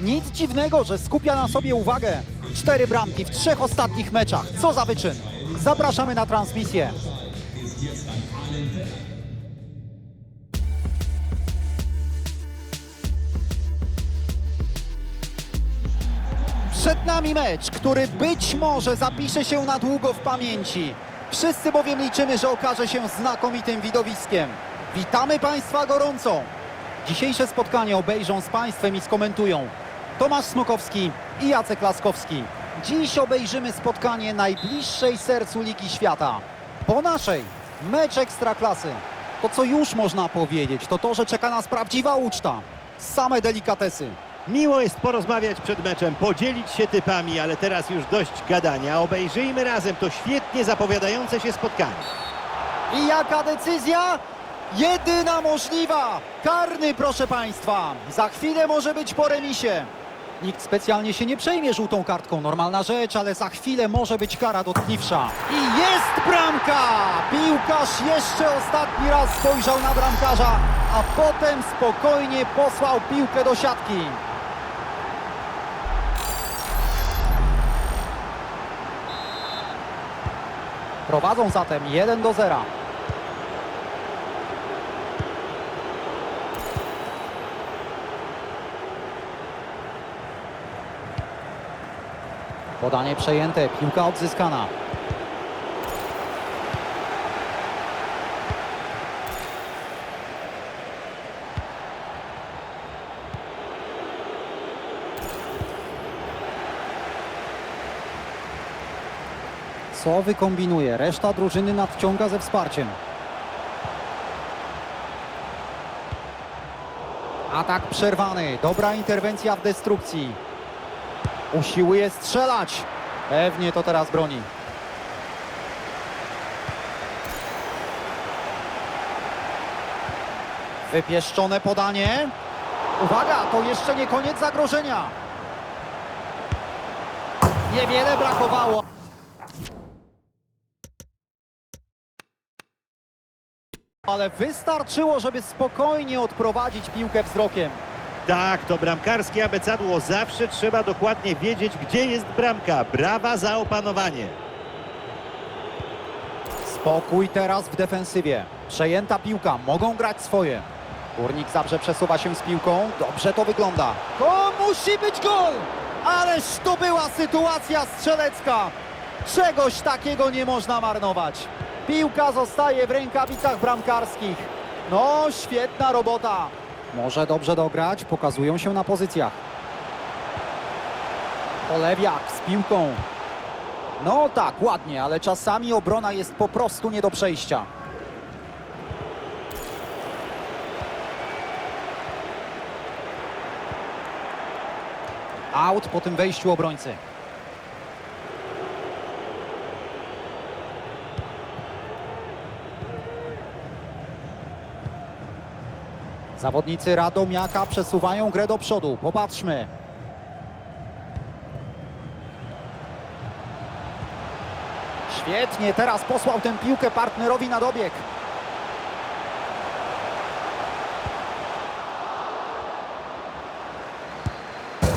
Nic dziwnego, że skupia na sobie uwagę. Cztery bramki w trzech ostatnich meczach. Co za wyczyn. Zapraszamy na transmisję. Przed nami mecz, który być może zapisze się na długo w pamięci. Wszyscy bowiem liczymy, że okaże się znakomitym widowiskiem. Witamy Państwa gorąco. Dzisiejsze spotkanie obejrzą z Państwem i skomentują Tomasz Smokowski i Jacek Laskowski. Dziś obejrzymy spotkanie najbliższej sercu Ligi Świata. Po naszej mecz Ekstraklasy. To co już można powiedzieć, to to, że czeka nas prawdziwa uczta. Same delikatesy. Miło jest porozmawiać przed meczem, podzielić się typami, ale teraz już dość gadania. Obejrzyjmy razem to świetnie zapowiadające się spotkanie. I jaka decyzja? Jedyna możliwa! Karny, proszę Państwa! Za chwilę może być po remisie. Nikt specjalnie się nie przejmie żółtą kartką, normalna rzecz, ale za chwilę może być kara dotkliwsza. I jest bramka! Piłkarz jeszcze ostatni raz spojrzał na bramkarza, a potem spokojnie posłał piłkę do siatki. Prowadzą zatem 1 do 0. Podanie przejęte, piłka odzyskana. Co wykombinuje? Reszta drużyny nadciąga ze wsparciem. Atak przerwany. Dobra interwencja w destrukcji. Usiłuje strzelać. Pewnie to teraz broni. Wypieszczone podanie. Uwaga, to jeszcze nie koniec zagrożenia. Niewiele brakowało. Ale wystarczyło, żeby spokojnie odprowadzić piłkę wzrokiem. Tak, to bramkarskie abecadło. Zawsze trzeba dokładnie wiedzieć, gdzie jest bramka. Brawa za opanowanie. Spokój teraz w defensywie. Przejęta piłka, mogą grać swoje. Górnik Zabrze przesuwa się z piłką. Dobrze to wygląda. To musi być gol! Ależ to była sytuacja strzelecka. Czegoś takiego nie można marnować. Piłka zostaje w rękawicach bramkarskich. No, świetna robota. Może dobrze dograć, pokazują się na pozycjach. Olewiak z piłką. No tak, ładnie, ale czasami obrona jest po prostu nie do przejścia. Out po tym wejściu obrońcy. Zawodnicy Radomiaka przesuwają grę do przodu. Popatrzmy. Świetnie, teraz posłał tę piłkę partnerowi na dobieg.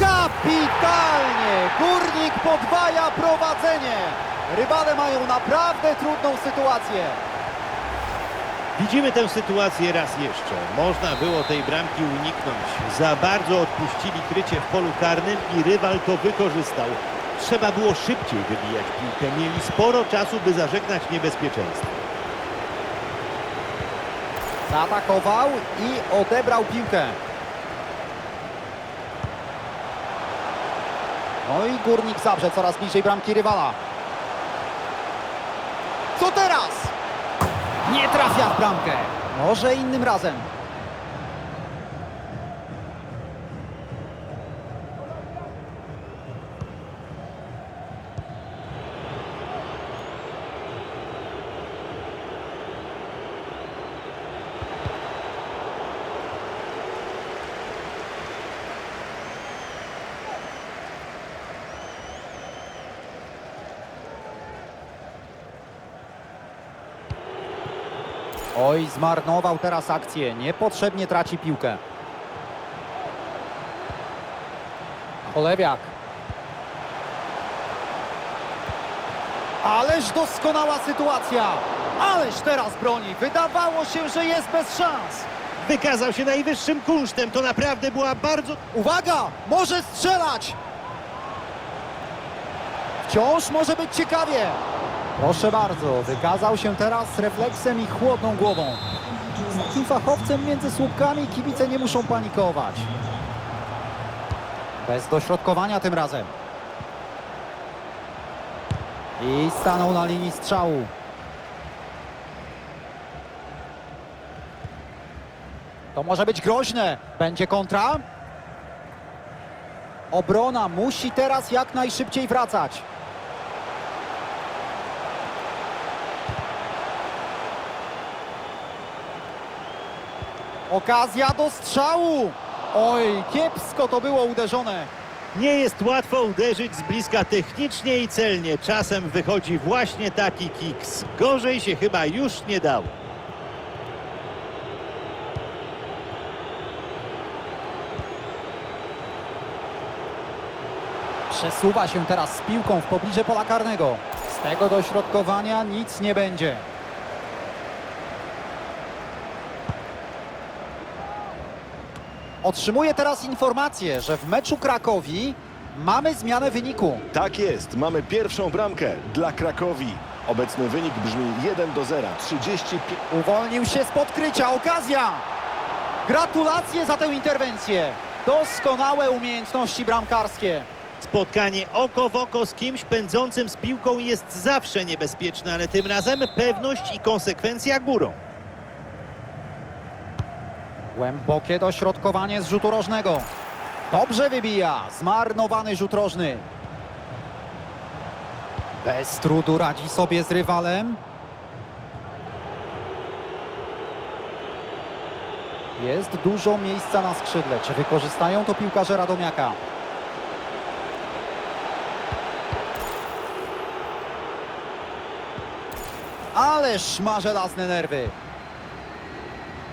Kapitalnie! Górnik podwaja prowadzenie. Rywale mają naprawdę trudną sytuację. Widzimy tę sytuację raz jeszcze. Można było tej bramki uniknąć. Za bardzo odpuścili krycie w polu karnym i rywal to wykorzystał. Trzeba było szybciej wybijać piłkę. Mieli sporo czasu, by zażegnać niebezpieczeństwo. Zaatakował i odebrał piłkę. No i Górnik Zabrze coraz bliżej bramki rywala. Co teraz? Nie trafia w bramkę. Może innym razem. Oj, zmarnował teraz akcję. Niepotrzebnie traci piłkę. Polewiak. Ależ doskonała sytuacja. Ależ teraz broni. Wydawało się, że jest bez szans. Wykazał się najwyższym kunsztem. To naprawdę była bardzo... Uwaga! Może strzelać! Wciąż może być ciekawie. Proszę bardzo, wykazał się teraz refleksem i chłodną głową. Z takim fachowcem między słupkami kibice nie muszą panikować. Bez dośrodkowania tym razem. I stanął na linii strzału. To może być groźne. Będzie kontra. Obrona musi teraz jak najszybciej wracać. Okazja do strzału. Oj, kiepsko to było uderzone. Nie jest łatwo uderzyć z bliska technicznie i celnie. Czasem wychodzi właśnie taki kiks. Gorzej się chyba już nie dało. Przesuwa się teraz z piłką w pobliże pola karnego. Z tego dośrodkowania nic nie będzie. Otrzymuje teraz informację, że w meczu Krakowi mamy zmianę wyniku. Tak jest, mamy pierwszą bramkę dla Krakowi. Obecny wynik brzmi 1 do 0. 35. Uwolnił się z podkrycia. Okazja! Gratulacje za tę interwencję. Doskonałe umiejętności bramkarskie. Spotkanie oko w oko z kimś pędzącym z piłką jest zawsze niebezpieczne, ale tym razem pewność i konsekwencja górą. Głębokie dośrodkowanie z rzutu rożnego. Dobrze wybija. Zmarnowany rzut rożny. Bez trudu radzi sobie z rywalem. Jest dużo miejsca na skrzydle. Czy wykorzystają to piłkarze Radomiaka? Ależ ma żelazne nerwy.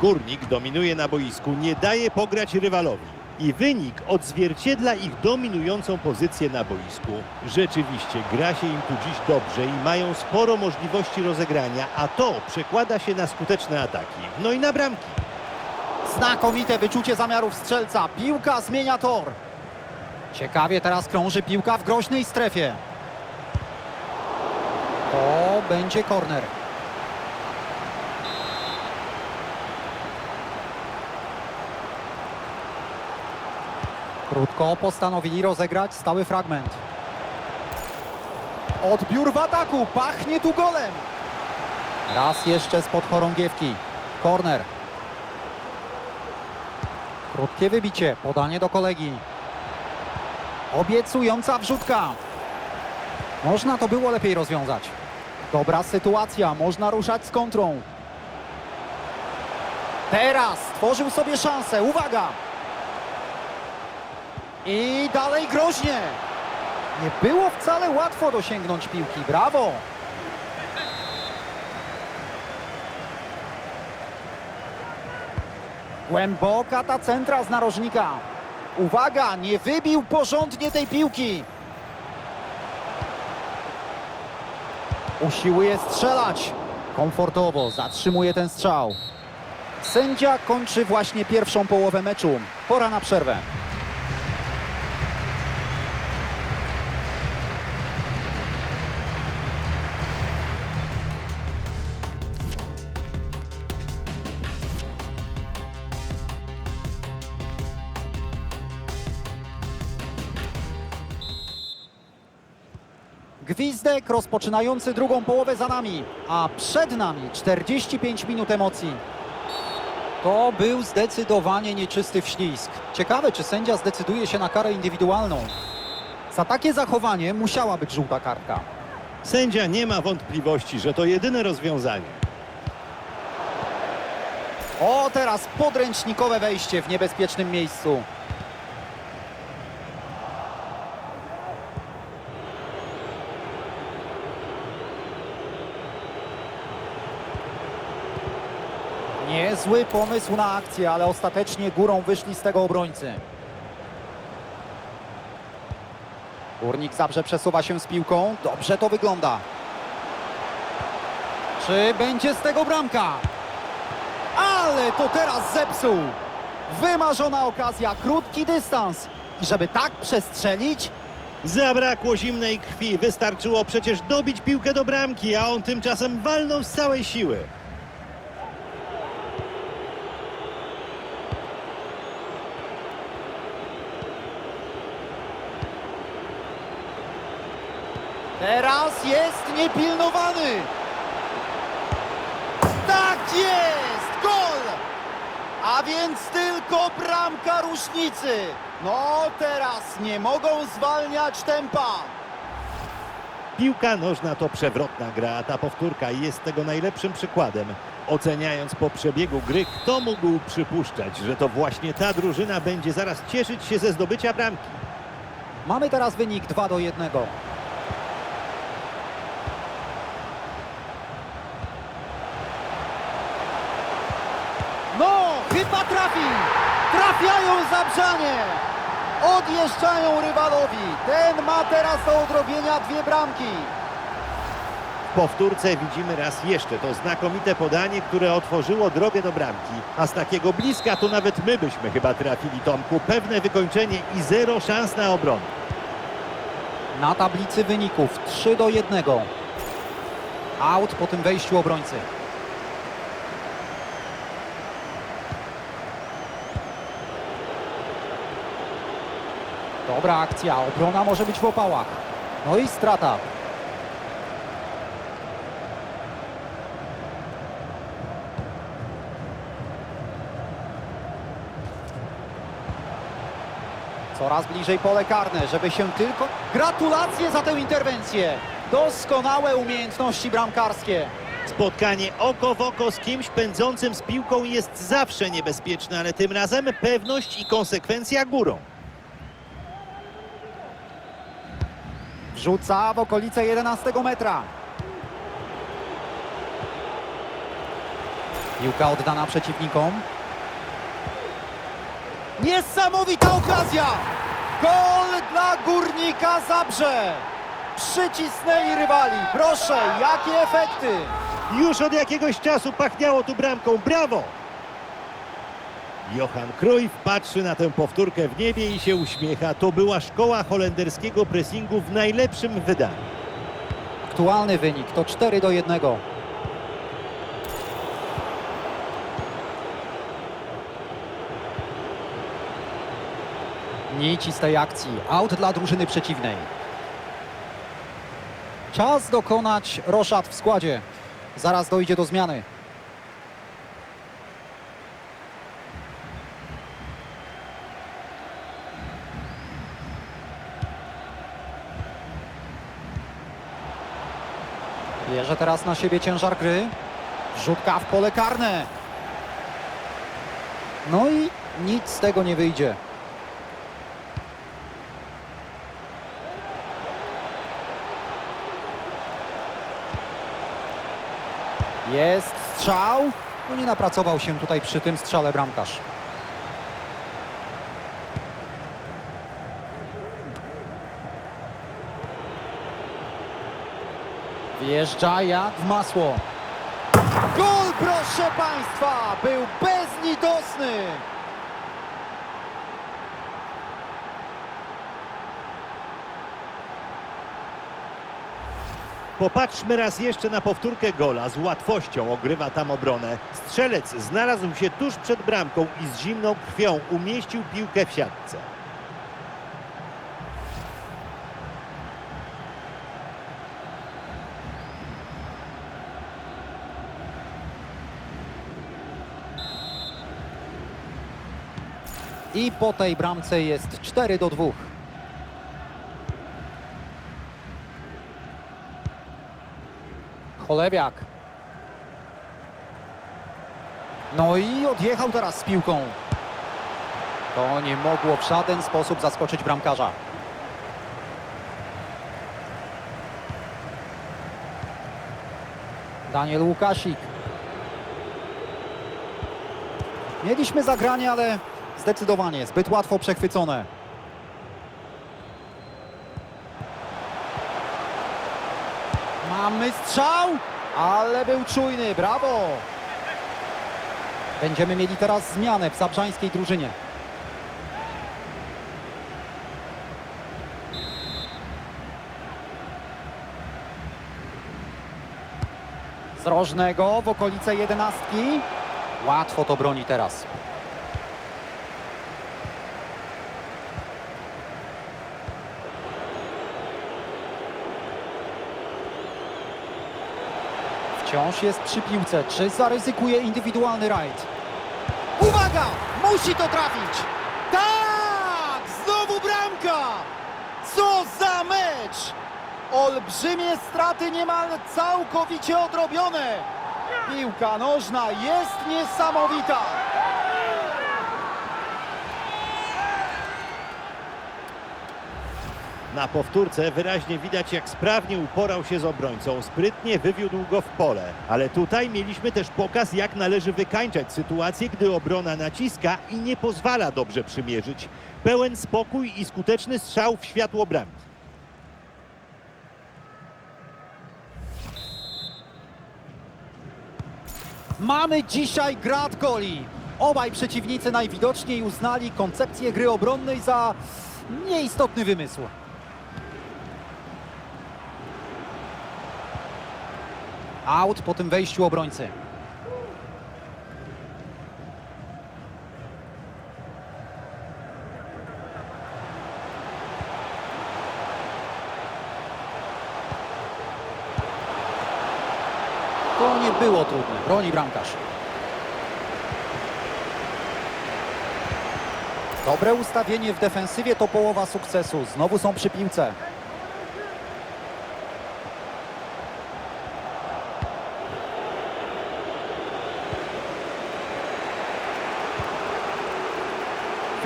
Górnik dominuje na boisku, nie daje pograć rywalowi. I wynik odzwierciedla ich dominującą pozycję na boisku. Rzeczywiście gra się im tu dziś dobrze i mają sporo możliwości rozegrania, a to przekłada się na skuteczne ataki. No i na bramki. Znakomite wyczucie zamiarów strzelca. Piłka zmienia tor. Ciekawie teraz krąży piłka w groźnej strefie. To będzie korner. Krótko postanowili rozegrać stały fragment. Odbiór w ataku. Pachnie tu golem. Raz jeszcze spod chorągiewki. Korner. Krótkie wybicie, podanie do kolegi. Obiecująca wrzutka. Można to było lepiej rozwiązać. Dobra sytuacja, można ruszać z kontrą. Teraz tworzył sobie szansę, uwaga! I dalej groźnie. Nie było wcale łatwo dosięgnąć piłki, brawo! Głęboka ta centra z narożnika. Uwaga, nie wybił porządnie tej piłki. Usiłuje strzelać. Komfortowo zatrzymuje ten strzał. Sędzia kończy właśnie pierwszą połowę meczu. Pora na przerwę. Gwizdek rozpoczynający drugą połowę za nami, a przed nami 45 minut emocji. To był zdecydowanie nieczysty wślizg. Ciekawe, czy sędzia zdecyduje się na karę indywidualną. Za takie zachowanie musiała być żółta kartka. Sędzia nie ma wątpliwości, że to jedyne rozwiązanie. O, teraz podręcznikowe wejście w niebezpiecznym miejscu. Niezły pomysł na akcję, ale ostatecznie górą wyszli z tego obrońcy. Górnik Zabrze przesuwa się z piłką. Dobrze to wygląda. Czy będzie z tego bramka? Ale to teraz zepsuł. Wymarzona okazja, krótki dystans. I żeby tak przestrzelić, Zabrakło zimnej krwi, wystarczyło przecież dobić piłkę do bramki, a on tymczasem walnął z całej siły. Teraz jest niepilnowany. Tak jest! Gol! A więc tylko bramka różnicy. No teraz nie mogą zwalniać tempa. Piłka nożna to przewrotna gra, a ta powtórka jest tego najlepszym przykładem. Oceniając po przebiegu gry, kto mógł przypuszczać, że to właśnie ta drużyna będzie zaraz cieszyć się ze zdobycia bramki? Mamy teraz wynik 2 do 1. No, chyba trafi! Trafiają Zabrzanie! Odjeżdżają rywalowi. Ten ma teraz do odrobienia dwie bramki. W powtórce widzimy raz jeszcze to znakomite podanie, które otworzyło drogę do bramki. A z takiego bliska to nawet my byśmy chyba trafili Tomku. Pewne wykończenie i zero szans na obronę. Na tablicy wyników 3 do 1. Out po tym wejściu obrońcy. Dobra akcja, obrona może być w opałach. No i strata. Coraz bliżej pole karne, żeby się tylko... Gratulacje za tę interwencję! Doskonałe umiejętności bramkarskie. Spotkanie oko w oko z kimś pędzącym z piłką jest zawsze niebezpieczne, ale tym razem pewność i konsekwencja górą. Wrzuca w okolice 11 metra. Piłka oddana przeciwnikom. Niesamowita okazja! Gol dla Górnika Zabrze! Przycisnęli rywali. Proszę, jakie efekty! Już od jakiegoś czasu pachniało tu bramką. Brawo! Johan Cruyff patrzy na tę powtórkę w niebie i się uśmiecha. To była szkoła holenderskiego pressingu w najlepszym wydaniu. Aktualny wynik to 4 do 1. Nici z tej akcji. Out dla drużyny przeciwnej. Czas dokonać roszad w składzie. Zaraz dojdzie do zmiany. Bierze teraz na siebie ciężar gry. Rzutka w pole karne. No i nic z tego nie wyjdzie. Jest strzał. No nie napracował się tutaj przy tym strzale bramkarz. Wjeżdża jak w masło. Gol, proszę Państwa! Był bezlitosny! Popatrzmy raz jeszcze na powtórkę gola. Z łatwością ogrywa tam obronę. Strzelec znalazł się tuż przed bramką i z zimną krwią umieścił piłkę w siatce. I po tej bramce jest 4 do 2. Cholewiak. No i odjechał teraz z piłką. To nie mogło w żaden sposób zaskoczyć bramkarza. Daniel Łukasik. Mieliśmy zagranie, ale zdecydowanie zbyt łatwo przechwycone. Mamy strzał, ale był czujny, brawo! Będziemy mieli teraz zmianę w zabrzańskiej drużynie. Z rożnego w okolice jedenastki. Łatwo to broni teraz. Wciąż jest przy piłce. Czy zaryzykuje indywidualny rajd? Uwaga! Musi to trafić! Tak! Znowu bramka! Co za mecz! Olbrzymie straty niemal całkowicie odrobione. Piłka nożna jest niesamowita. Na powtórce wyraźnie widać, jak sprawnie uporał się z obrońcą. Sprytnie wywiódł go w pole. Ale tutaj mieliśmy też pokaz, jak należy wykańczać sytuację, gdy obrona naciska i nie pozwala dobrze przymierzyć. Pełen spokój i skuteczny strzał w światło bramki. Mamy dzisiaj grad goli. Obaj przeciwnicy najwidoczniej uznali koncepcję gry obronnej za nieistotny wymysł. Out po tym wejściu obrońcy. To nie było trudne. Broni bramkarz. Dobre ustawienie w defensywie to połowa sukcesu. Znowu są przy piłce.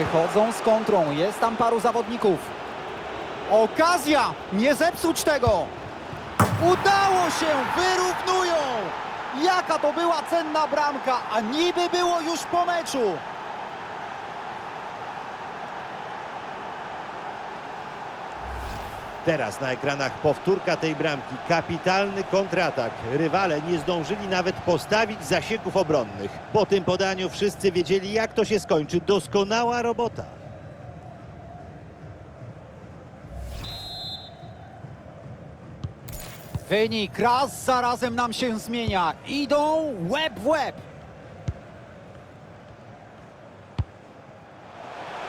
Wychodzą z kontrą. Jest tam paru zawodników. Okazja! Nie zepsuć tego! Udało się! Wyrównują! Jaka to była cenna bramka, a niby było już po meczu! Teraz na ekranach powtórka tej bramki. Kapitalny kontratak. Rywale nie zdążyli nawet postawić zasieków obronnych. Po tym podaniu wszyscy wiedzieli, jak to się skończy. Doskonała robota. Wynik raz za razem nam się zmienia. Idą łeb w łeb.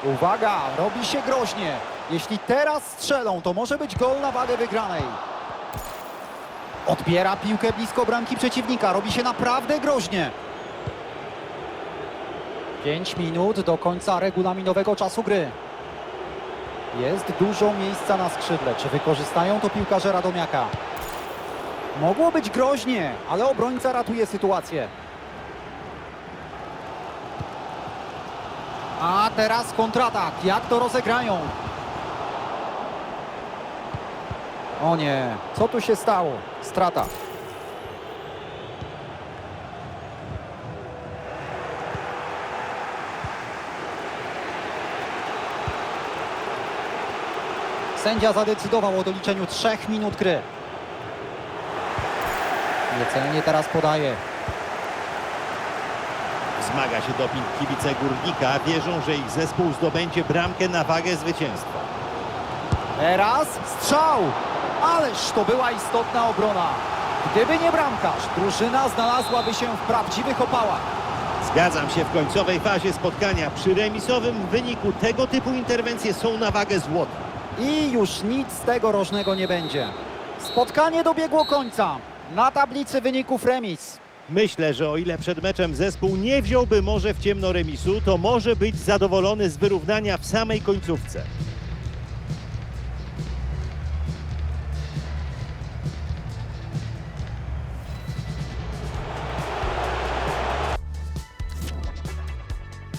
Uwaga, robi się groźnie. Jeśli teraz strzelą, to może być gol na wagę wygranej. Odbiera piłkę blisko bramki przeciwnika. Robi się naprawdę groźnie. 5 minut do końca regulaminowego czasu gry. Jest dużo miejsca na skrzydle. Czy wykorzystają to piłkarze Radomiaka? Mogło być groźnie, ale obrońca ratuje sytuację. A teraz kontratak. Jak to rozegrają? O nie, co tu się stało? Strata. Sędzia zadecydował o doliczeniu trzech minut gry. Niecelnie teraz podaje. Zmaga się doping kibice Górnika. Wierzą, że ich zespół zdobędzie bramkę na wagę zwycięstwa. Teraz strzał! Ależ to była istotna obrona. Gdyby nie bramkarz, drużyna znalazłaby się w prawdziwych opałach. Zgadzam się w końcowej fazie spotkania. Przy remisowym wyniku tego typu interwencje są na wagę złota. I już nic z tego rożnego nie będzie. Spotkanie dobiegło końca. Na tablicy wyników remis. Myślę, że o ile przed meczem zespół nie wziąłby może w ciemno remisu, to może być zadowolony z wyrównania w samej końcówce.